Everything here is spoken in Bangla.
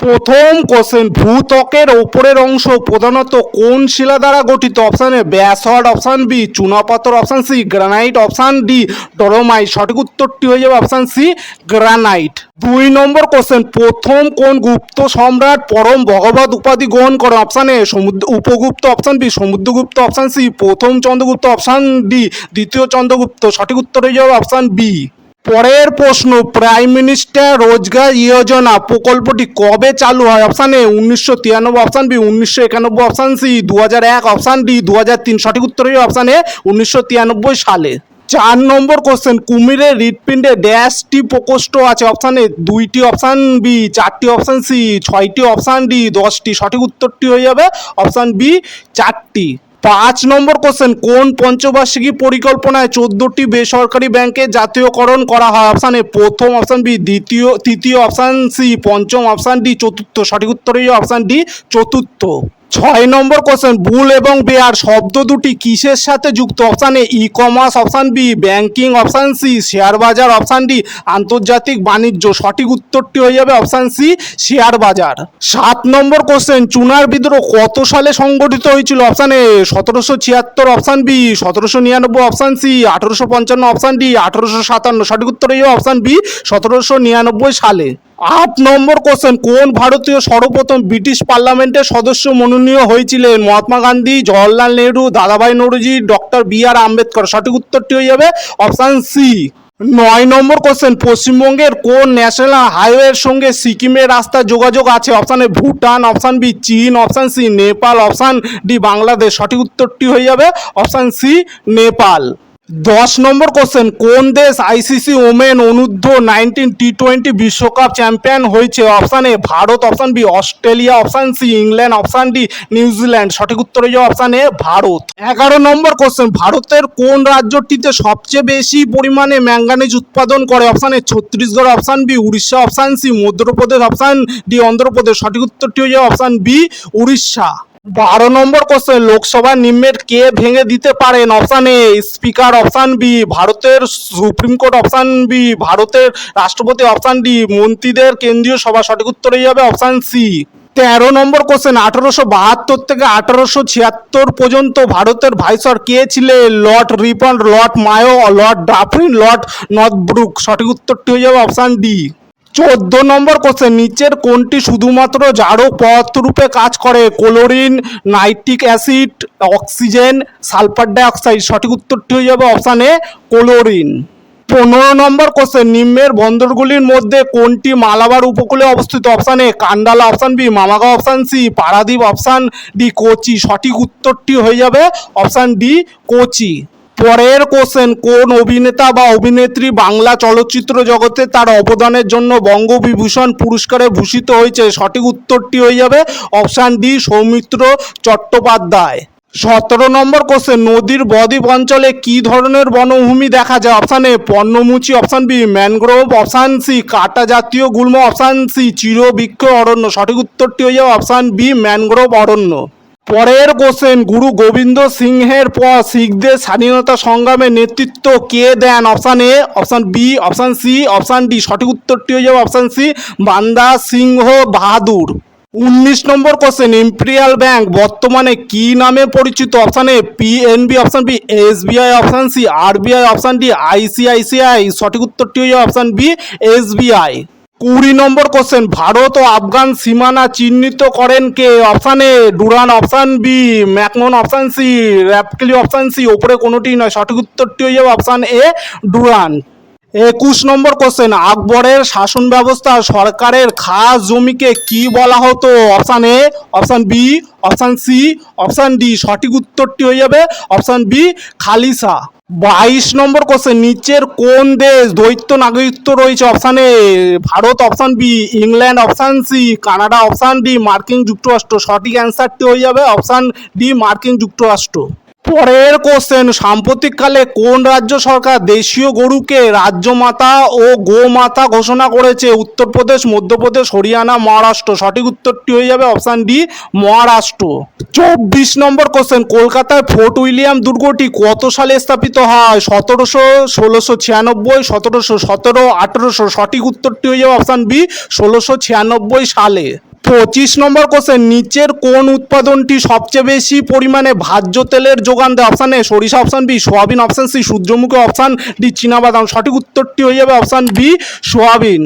প্রথম কোশ্চেন ভূত্বকের ওপরের অংশ প্রধানত কোন শিলা দ্বারা গঠিত? Option A basalt option B চুনাপাথর option C granite option D dolomite সঠিক উত্তরটি হয়ে যাবে অপশান সি গ্রানাইট দুই নম্বর কোশ্চেন প্রথম কোন গুপ্ত সম্রাট পরম ভগবত উপাধি গ্রহণ করে অপশান এ সমুদ্র, Upagupta option B Samudragupta option C প্রথম চন্দ্রগুপ্ত অপশান ডি দ্বিতীয় চন্দ্রগুপ্ত। সঠিক উত্তর হয়ে যাবে অপশান বি পরের প্রশ্ন প্রাইম মিনিস্টার রোজগার যোজনা প্রকল্পটি কবে চালু হয়? অপশান এ উনিশশো তিরানব্বই অপশান বি উনিশশো একানব্বই অপশান সি দু হাজার এক অপশান ডি দু হাজার তিন। সঠিক উত্তর হয়ে অপশান এ উনিশশো তিরানব্বই সালে। চার নম্বর কোশ্চেন কুমিরের হৃৎপিণ্ডে ড্যাশটি প্রকোষ্ঠ আছে। অপশান এ দুইটি অপশান বি চারটি অপশান সি ছয়টি অপশান ডি দশটি। সঠিক উত্তরটি হয়ে যাবে অপশান বি চারটি। পাঁচ নম্বর কোশ্চেন কোন পঞ্চবার্ষিকী পরিকল্পনায় চোদ্দটি বেসরকারি ব্যাংকে জাতীয়করণ করা হয়? অপশান এ প্রথম অপশান বি দ্বিতীয়, তৃতীয় অপশান সি পঞ্চম অপশান ডি চতুর্থ, সঠিক উত্তর অপশান ডি চতুর্থ। ছয় নম্বর কোশ্চেন বুল এবং বেয়ার শব্দ দুটি কিসের সাথে যুক্ত? Option A e-commerce option B banking option C share বাজার অপশান ডি আন্তর্জাতিক বাণিজ্য। সঠিক উত্তরটি হয়ে যাবে অপশান সি শেয়ার বাজার। সাত নম্বর কোশ্চেন চুনার বিদ্রোহ কত সালে সংগঠিত হয়েছিল? অপশান এ সতেরোশো ছিয়াত্তর অপশান বি সতেরোশো নিরানব্বই অপশান সি আঠেরোশো পঞ্চান্ন অপশান ডি আঠেরোশো সাতান্ন। সঠিক উত্তর হয়ে যাবে অপশান বি সতেরোশো নিরানব্বই সালে। আট নম্বর কোশ্চেন কোন ভারতীয় সর্বপ্রথম ব্রিটিশ পার্লামেন্টের সদস্য মনোনীয় হয়েছিলেন? Mahatma Gandhi, Jawaharlal Nehru, Dadabhai Naoroji doctor B R Ambedkar. সঠিক উত্তরটি হয়ে যাবে অপশান সি নয় নম্বর কোশ্চেন পশ্চিমবঙ্গের কোন ন্যাশনাল হাইওয়ের সঙ্গে সিকিমের রাস্তা যোগাযোগ আছে? Option A Bhutan option B চীন option C Nepal option D Bangladesh. সঠিক উত্তরটি হয়ে যাবে অপশান সি নেপাল। দশ নম্বর কোশ্চেন কোন দেশ আইসিসি ওমেন অনূর্ধ্ব নাইনটিন টি টোয়েন্টি বিশ্বকাপ চ্যাম্পিয়ন হয়েছে? Option A Bharat option B Australia option C England option D New Zealand সঠিক উত্তর হয়ে অপশান এ ভারত। এগারো নম্বর কোশ্চেন ভারতের কোন রাজ্যটিতে সবচেয়ে বেশি পরিমাণে ম্যাঙ্গানিজ উৎপাদন করে? Option A Chhattisgarh option B Orissa option C Madhya Pradesh option D Andhra Pradesh. সঠিক উত্তরটি হয়ে অপশান বি উড়িষ্যা। বারো নম্বর কোশ্চেন লোকসভা নিম্নের কে ভেঙে দিতে পারেন option A speaker option B ভারতের সুপ্রিম কোর্ট অপশান বি ভারতের রাষ্ট্রপতি অপশান ডি মন্ত্রীদের কেন্দ্রীয় সভা, সঠিক উত্তর হয়ে যাবে অপশান সি তেরো নম্বর কোশ্চেন আঠারোশো বাহাত্তর থেকে আঠারোশো ছিয়াত্তর পর্যন্ত ভারতের ভাইসর কে ছিলেন Lord Ripon, Lord Mayo, Lord Dufferin Lord Northbrook সঠিক উত্তরটি হয়ে যাবে অপশান ডি চোদ্দ নম্বর কোশ্চেন নিচের কোনটি শুধুমাত্র জারক পদার্থ রূপে কাজ করে? Chlorine, nitric acid, oxygen, sulphur dioxide. সঠিক উত্তরটি হয়ে যাবে অপশান এ, ক্লোরিন। পনেরো নম্বর কোশ্চেন নিম্নের বন্দরগুলির মধ্যে কোনটি মালাবার উপকূলে অবস্থিত? Option A, Kandla option B Mormugao option C, Paradip option D, Kochi. সঠিক উত্তরটি হয়ে যাবে অপশান ডি, কোচি। পরের কোশ্চেন কোন অভিনেতা বা অভিনেত্রী বাংলা চলচ্চিত্র জগতে তার অবদানের জন্য বঙ্গবিভূষণ পুরস্কারে ভূষিত হয়েছে? সঠিক উত্তরটি হয়ে যাবে অপশান ডি, সৌমিত্র চট্টোপাধ্যায়। সতেরো নম্বর কোশ্চেন নদীর বদ্বীপ অঞ্চলে কি ধরনের বনভূমি দেখা যায়? Option A পর্ণমুচি option B, mangrove, option C, কাটা জাতীয় গুল্ম, অপশান সি, চিরবৃক্ষ অরণ্য। সঠিক উত্তরটি হয়ে যাবে অপশান বি, ম্যানগ্রোভ অরণ্য। পরের কোশ্চেন, গুরু গোবিন্দ সিংহের পর শিখদের স্বাধীনতা সংগ্রামের নেতৃত্ব কে দেন? Option A option B option C option D সঠিক উত্তরটি হয়ে যাবে অপশান সি বান্দা সিংহ বাহাদুর। উনিশ নম্বর কোশ্চেন, ইম্পেরিয়াল ব্যাংক বর্তমানে কি নামে পরিচিত? Option A PNB option B SBI option C RBI option D ICICI সঠিক উত্তরটি হয়ে যাবে অপশান বি এসবিআই কুড়ি নম্বর কোশ্চেন ভারত ও আফগান সীমানা চিহ্নিত করেন কে? Option A Durand option B McMahon option C র্যাপকেলি option C ওপরে কোনোটি নয়, সঠিক উত্তরটি হয়ে যাবে অপশান এ ডুরান একুশ নম্বর কোশ্চেন আকবরের শাসন ব্যবস্থা সরকারের খাস জমিকে কি বলা হতো? Option A option B option C option D সঠিক উত্তরটি হয়ে যাবে অপশান বি খালিসা। বাইশ নম্বর কোশ্চেন নিচের কোন দেশ দ্বৈত নাগরিকত্ব রয়েছে? Option A Bharat option B England option C Canada option D মার্কিন যুক্তরাষ্ট্র। সঠিক অ্যান্সারটি হয়ে যাবে অপশান ডি মার্কিন যুক্তরাষ্ট্র। পরের কোশ্চেন সাম্প্রতিককালে কোন রাজ্য সরকার দেশীয় গরুকে রাজ্যমাতা ও গোমাতা ঘোষণা করেছে? উত্তরপ্রদেশ, মধ্যপ্রদেশ, হরিয়ানা, মহারাষ্ট্র। সঠিক উত্তরটি হয়ে যাবে অপশান ডি মহারাষ্ট্র। চব্বিশ নম্বর কোশ্চেন কলকাতায় ফোর্ট উইলিয়াম দুর্গটি কত সালে স্থাপিত হয়? সতেরোশো, ষোলোশো ছিয়ানব্বই, সতেরোশো সতেরো, আঠেরোশো। সঠিক উত্তরটি হয়ে যাবে অপশান বি ষোলোশো ছিয়ানব্বই সালে। পঁচিশ নম্বর কোশ্চেন নিচের কোন উৎপাদনটি সবচেয়ে বেশি পরিমাণে ভাজ্য তেলের যোগান দেয়? অপশান এ সরিষা option B soybean option C সূর্যমুখী অপশান ডি চীনাবাদাম সঠিক উত্তরটি হয়ে যাবে অপশান বি সোয়াবিন।